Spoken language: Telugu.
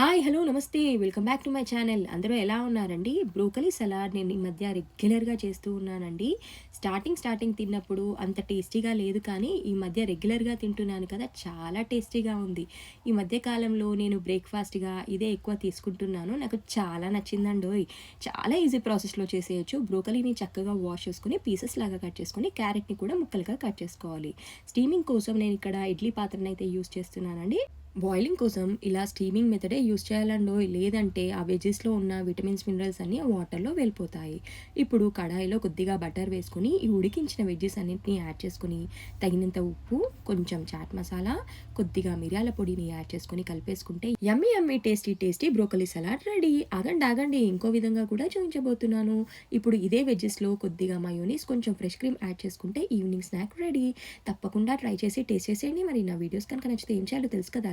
హాయ్ హలో నమస్తే. Welcome back to my channel. అందరూ ఎలా ఉన్నారండి? బ్రోకలీ సలాడ్ నేను ఈ మధ్య రెగ్యులర్గా చేస్తూ ఉన్నానండి. స్టార్టింగ్ స్టార్టింగ్ తిన్నప్పుడు అంత టేస్టీగా లేదు కానీ ఈ మధ్య రెగ్యులర్గా తింటున్నాను కదా చాలా టేస్టీగా ఉంది. ఈ మధ్య కాలంలో నేను బ్రేక్ఫాస్ట్గా ఇదే ఎక్కువ తీసుకుంటున్నాను. నాకు చాలా నచ్చిందండి చాలా ఈజీ ప్రాసెస్లో చేసేయచ్చు. బ్రోకలీని చక్కగా వాష్ చేసుకుని పీసెస్ లాగా కట్ చేసుకుని క్యారెట్ని కూడా ముక్కలుగా కట్ చేసుకోవాలి. స్టీమింగ్ కోసం నేను ఇక్కడ ఇడ్లీ పాత్రను అయితే యూస్ చేస్తున్నానండి. బాయిలింగ్ కోసం ఇలా స్టీమింగ్ మెథడే యూస్ చేయాలండో లేదంటే ఆ వెజెస్లో ఉన్న విటమిన్స్ మినరల్స్ అన్నీ ఆ వాటర్లో వెళ్ళిపోతాయి. ఇప్పుడు కడాయిలో కొద్దిగా బటర్ వేసుకొని ఈ ఉడికించిన వెజ్జెస్ అన్నింటినీ యాడ్ చేసుకొని తగినంత ఉప్పు కొంచెం చాట్ మసాలా కొద్దిగా మిరియాల పొడిని యాడ్ చేసుకొని కలిపేసుకుంటే yummy yummy tasty tasty broccoli salad ready. ఆగండి ఆగండి ఇంకో విధంగా కూడా చూపించబోతున్నాను. ఇప్పుడు ఇదే వెజ్జెస్లో కొద్దిగా మయోనీస్ కొంచెం ఫ్రెష్ క్రీమ్ యాడ్ చేసుకుంటే ఈవినింగ్ స్నాక్ రెడీ. తప్పకుండా ట్రై చేసి టేస్ట్ చేసేయండి. మరి నా వీడియోస్ కనుక నచ్చితే ఏం చేయాలో తెలుసు కదా